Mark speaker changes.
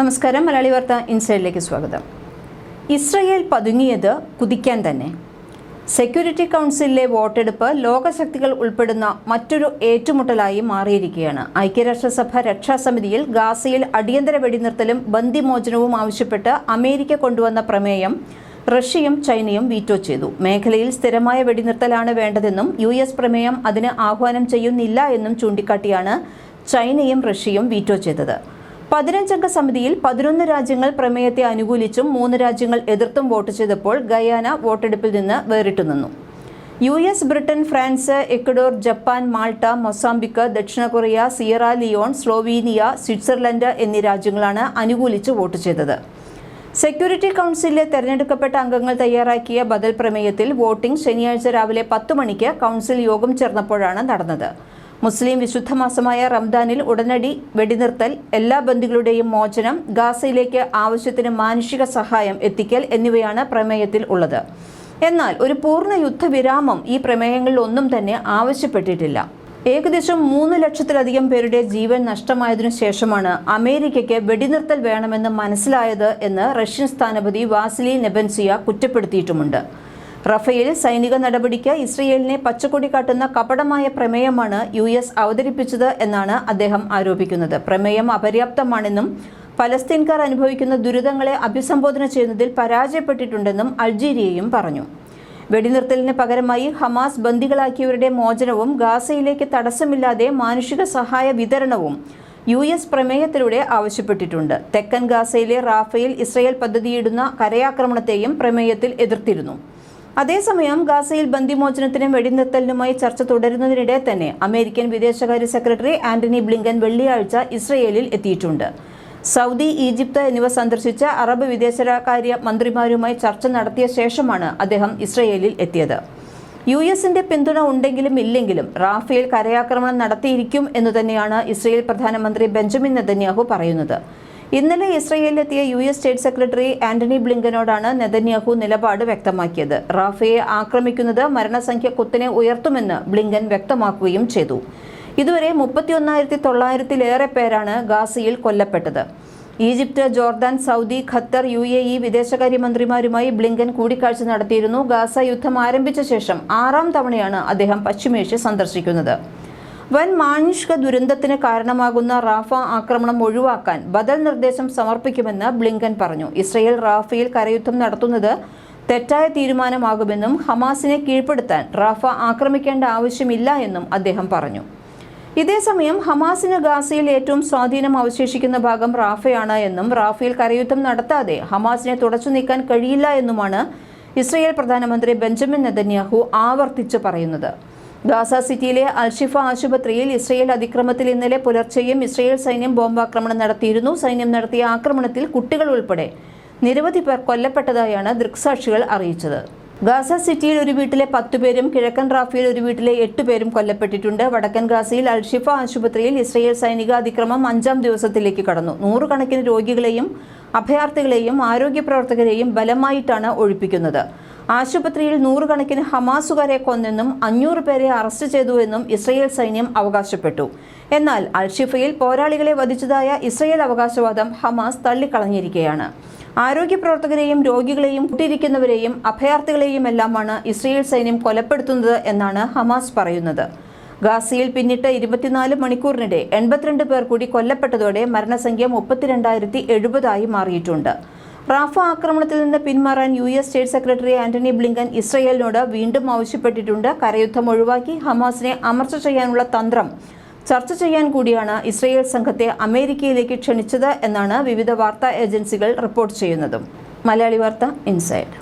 Speaker 1: നമസ്കാരം. മലയാളി വാർത്ത ഇൻസൈഡിലേക്ക് സ്വാഗതം. ഇസ്രയേൽ പതുങ്ങിയത് കുതിക്കാൻ തന്നെ. സെക്യൂരിറ്റി കൗൺസിലിലെ വോട്ടെടുപ്പ് ലോകശക്തികൾ ഉൾപ്പെടുന്ന മറ്റൊരു ഏറ്റുമുട്ടലായി മാറിയിരിക്കുകയാണ്. ഐക്യരാഷ്ട്രസഭ രക്ഷാസമിതിയിൽ ഗാസയിൽ അടിയന്തര വെടിനിർത്തലും ബന്ദിമോചനവും ആവശ്യപ്പെട്ട് അമേരിക്ക കൊണ്ടുവന്ന പ്രമേയം റഷ്യയും ചൈനയും വീറ്റോ ചെയ്തു. മേഖലയിൽ സ്ഥിരമായ വെടിനിർത്തലാണ് വേണ്ടതെന്നും യു എസ് പ്രമേയം അതിന് ആഹ്വാനം ചെയ്യുന്നില്ല എന്നും ചൂണ്ടിക്കാട്ടിയാണ് ചൈനയും റഷ്യയും വീറ്റോ ചെയ്തത്. പതിനഞ്ചംഗ സമിതിയിൽ പതിനൊന്ന് രാജ്യങ്ങൾ പ്രമേയത്തെ അനുകൂലിച്ചും മൂന്ന് രാജ്യങ്ങൾ എതിർത്തും വോട്ട് ചെയ്തപ്പോൾ ഗയാന വോട്ടെടുപ്പിൽ നിന്ന് വേറിട്ടു നിന്നു. U S Britain France Ecuador Japan Malta Mozambique ദക്ഷിണ Korea Sierra Leone Slovenia Switzerland എന്നീ രാജ്യങ്ങളാണ് അനുകൂലിച്ച് വോട്ട് ചെയ്തത്. സെക്യൂരിറ്റി കൗൺസിലിലെ തെരഞ്ഞെടുക്കപ്പെട്ട അംഗങ്ങൾ തയ്യാറാക്കിയ ബദൽ പ്രമേയത്തിൽ വോട്ടിംഗ് ശനിയാഴ്ച രാവിലെ പത്ത് മണിക്ക് കൗൺസിൽ യോഗം ചേർന്നപ്പോഴാണ് നടന്നത്. മുസ്ലിം വിശുദ്ധ മാസമായ റംദാനിൽ ഉടനടി വെടിനിർത്തൽ എല്ലാ ബന്ധുക്കളുടെയും മോചനം ഗാസയിലേക്ക് ആവശ്യത്തിന് മാനുഷിക സഹായം എത്തിക്കൽ എന്നിവയാണ് പ്രമേയത്തിൽ ഉള്ളത്. എന്നാൽ ഒരു പൂർണ യുദ്ധവിരാമം ഈ പ്രമേയങ്ങളിൽ ഒന്നും തന്നെ ആവശ്യപ്പെട്ടിട്ടില്ല. ഏകദേശം മൂന്ന് ലക്ഷത്തിലധികം പേരുടെ ജീവൻ നഷ്ടമായതിനു ശേഷമാണ് അമേരിക്കയ്ക്ക് വെടിനിർത്തൽ വേണമെന്ന് മനസ്സിലായത് എന്ന് റഷ്യൻ സ്ഥാനപതി വാസിലി നെബൻസിയ കുറ്റപ്പെടുത്തിയിട്ടുമുണ്ട്. റഫേൽ സൈനിക നടപടിക്ക് ഇസ്രയേലിനെ പച്ചക്കൊടി കാട്ടുന്ന കപടമായ പ്രമേയമാണ് യു എസ് അവതരിപ്പിച്ചത് എന്നാണ് അദ്ദേഹം ആരോപിക്കുന്നത്. പ്രമേയം അപര്യാപ്തമാണെന്നും പലസ്തീൻകാർ അനുഭവിക്കുന്ന ദുരിതങ്ങളെ അഭിസംബോധന ചെയ്യുന്നതിൽ പരാജയപ്പെട്ടിട്ടുണ്ടെന്നും അൾജീരിയയും പറഞ്ഞു. വെടിനിർത്തലിന് പകരമായി ഹമാസ് ബന്ദികളാക്കിയവരുടെ മോചനവും ഗാസയിലേക്ക് തടസ്സമില്ലാതെ മാനുഷിക സഹായ വിതരണവും യു എസ് പ്രമേയത്തിലൂടെ ആവശ്യപ്പെട്ടിട്ടുണ്ട്. തെക്കൻ ഗാസയിലെ റാഫയിൽ ഇസ്രയേൽ പദ്ധതിയിടുന്ന കരയാക്രമണത്തെയും പ്രമേയത്തിൽ എതിർത്തിരുന്നു. അതേസമയം ഗാസയിൽ ബന്ദിമോചനത്തിനും വെടിനിർത്തലിനുമായി ചർച്ച തുടരുന്നതിനിടെ തന്നെ അമേരിക്കൻ വിദേശകാര്യ സെക്രട്ടറി ആന്റണി ബ്ലിങ്കൻ വെള്ളിയാഴ്ച ഇസ്രയേലിൽ എത്തിയിട്ടുണ്ട്. സൗദി ഈജിപ്ത് എന്നിവ സന്ദർശിച്ച അറബ് വിദേശകാര്യ മന്ത്രിമാരുമായി ചർച്ച നടത്തിയ ശേഷമാണ് അദ്ദേഹം ഇസ്രയേലിൽ എത്തിയത്. യു എസിന്റെ പിന്തുണ ഉണ്ടെങ്കിലും ഇല്ലെങ്കിലും റാഫേൽ കരയാക്രമണം നടത്തിയിരിക്കും എന്നു തന്നെയാണ് ഇസ്രയേൽ പ്രധാനമന്ത്രി ബെഞ്ചമിൻ നെതന്യാഹു പറയുന്നത്. ഇന്നലെ ഇസ്രയേലിലെത്തിയ U S state secretary Antony ബ്ലിങ്കനോടാണ് Netanyahu നിലപാട് വ്യക്തമാക്കിയത്. റാഫയെ ആക്രമിക്കുന്നത് മരണസംഖ്യ കുത്തിനെ ഉയർത്തുമെന്ന് ബ്ലിങ്കൻ വ്യക്തമാക്കുകയും ചെയ്തു. ഇതുവരെ മുപ്പത്തിയൊന്നായിരത്തി തൊള്ളായിരത്തിലേറെ പേരാണ് ഗാസയിൽ കൊല്ലപ്പെട്ടത്. Egypt Jordan Saudi Qatar U A E വിദേശകാര്യമന്ത്രിമാരുമായി Blinken കൂടിക്കാഴ്ച നടത്തിയിരുന്നു. ഗാസ യുദ്ധം ആരംഭിച്ച ശേഷം ആറാം തവണയാണ് അദ്ദേഹം പശ്ചിമേഷ്യ സന്ദർശിക്കുന്നത്. വൻ മാനുഷിക ദുരന്തത്തിന് കാരണമാകുന്ന റാഫ ആക്രമണം ഒഴിവാക്കാൻ ബദൽ നിർദ്ദേശം സമർപ്പിക്കുമെന്ന് ബ്ലിങ്കൻ പറഞ്ഞു. ഇസ്രയേൽ റാഫയിൽ കരയുദ്ധം നടത്തുന്നത് തെറ്റായ തീരുമാനമാകുമെന്നും ഹമാസിനെ കീഴ്പ്പെടുത്താൻ റാഫ ആക്രമിക്കേണ്ട ആവശ്യമില്ല എന്നും അദ്ദേഹം പറഞ്ഞു. ഇതേസമയം ഹമാസിന് ഗാസയിൽ ഏറ്റവും സ്വാധീനം അവശേഷിക്കുന്ന ഭാഗം റാഫയാണ് എന്നും റാഫയിൽ കരയുദ്ധം നടത്താതെ ഹമാസിനെ തുടച്ചു നീക്കാൻ കഴിയില്ല എന്നുമാണ് ഇസ്രയേൽ പ്രധാനമന്ത്രി ബെഞ്ചമിൻ നെതന്യാഹു ആവർത്തിച്ച് പറയുന്നത്. ഗാസ സിറ്റിയിലെ അൽഷിഫ ആശുപത്രിയിൽ ഇസ്രയേൽ അതിക്രമത്തിൽ ഇന്നലെ പുലർച്ചെയും ഇസ്രയേൽ സൈന്യം ബോംബാക്രമണം നടത്തിയിരുന്നു. സൈന്യം നടത്തിയ ആക്രമണത്തിൽ കുട്ടികൾ ഉൾപ്പെടെ നിരവധി പേർ കൊല്ലപ്പെട്ടതായാണ് ദൃക്സാക്ഷികൾ അറിയിച്ചത്. ഗാസ സിറ്റിയിൽ ഒരു വീട്ടിലെ പത്തുപേരും കിഴക്കൻ റാഫിയിൽ ഒരു വീട്ടിലെ എട്ടുപേരും കൊല്ലപ്പെട്ടിട്ടുണ്ട്. വടക്കൻ ഗാസയിൽ അൽഷിഫ ആശുപത്രിയിൽ ഇസ്രയേൽ സൈനിക അതിക്രമം അഞ്ചാം ദിവസത്തിലേക്ക് കടന്നു. നൂറുകണക്കിന് രോഗികളെയും അഭയാർത്ഥികളെയും ആരോഗ്യ പ്രവർത്തകരെയും ബലമായിട്ടാണ് ഒഴിപ്പിക്കുന്നത്. ആശുപത്രിയിൽ നൂറുകണക്കിന് ഹമാസുകാരെ കൊന്നെന്നും അഞ്ഞൂറ് പേരെ അറസ്റ്റ് ചെയ്തുവെന്നും ഇസ്രയേൽ സൈന്യം അവകാശപ്പെട്ടു. എന്നാൽ അൽഷിഫയിൽ പോരാളികളെ വധിച്ചതായ ഇസ്രയേൽ അവകാശവാദം ഹമാസ് തള്ളിക്കളഞ്ഞിരിക്കുകയാണ്. ആരോഗ്യ പ്രവർത്തകരെയും രോഗികളെയും കുട്ടിയിരിക്കുന്നവരെയും അഭയാർത്ഥികളെയും എല്ലാമാണ് ഇസ്രയേൽ സൈന്യം കൊലപ്പെടുത്തുന്നത് എന്നാണ് ഹമാസ് പറയുന്നത്. ഗാസയിൽ പിന്നിട്ട് ഇരുപത്തിനാല് മണിക്കൂറിനിടെ എൺപത്തിരണ്ട് പേർ കൂടി കൊല്ലപ്പെട്ടതോടെ മരണസംഖ്യ മുപ്പത്തിരണ്ടായിരത്തി എഴുപതായി മാറിയിട്ടുണ്ട്. റാഫ ആക്രമണത്തിൽ നിന്ന് പിന്മാറാൻ U S state secretary Antony Blinken ഇസ്രയേലിനോട് വീണ്ടും ആവശ്യപ്പെട്ടിട്ടുണ്ട്. കരയുദ്ധം ഒഴിവാക്കി ഹമാസിനെ അമർച്ച ചെയ്യാനുള്ള തന്ത്രം ചർച്ച ചെയ്യാൻ കൂടിയാണ് ഇസ്രയേൽ സംഘത്തെ അമേരിക്കയിലേക്ക് ക്ഷണിച്ചത് എന്നാണ് വിവിധ വാർത്താ ഏജൻസികൾ റിപ്പോർട്ട് ചെയ്യുന്നതും. മലയാളി വാർത്ത ഇൻസൈഡ്.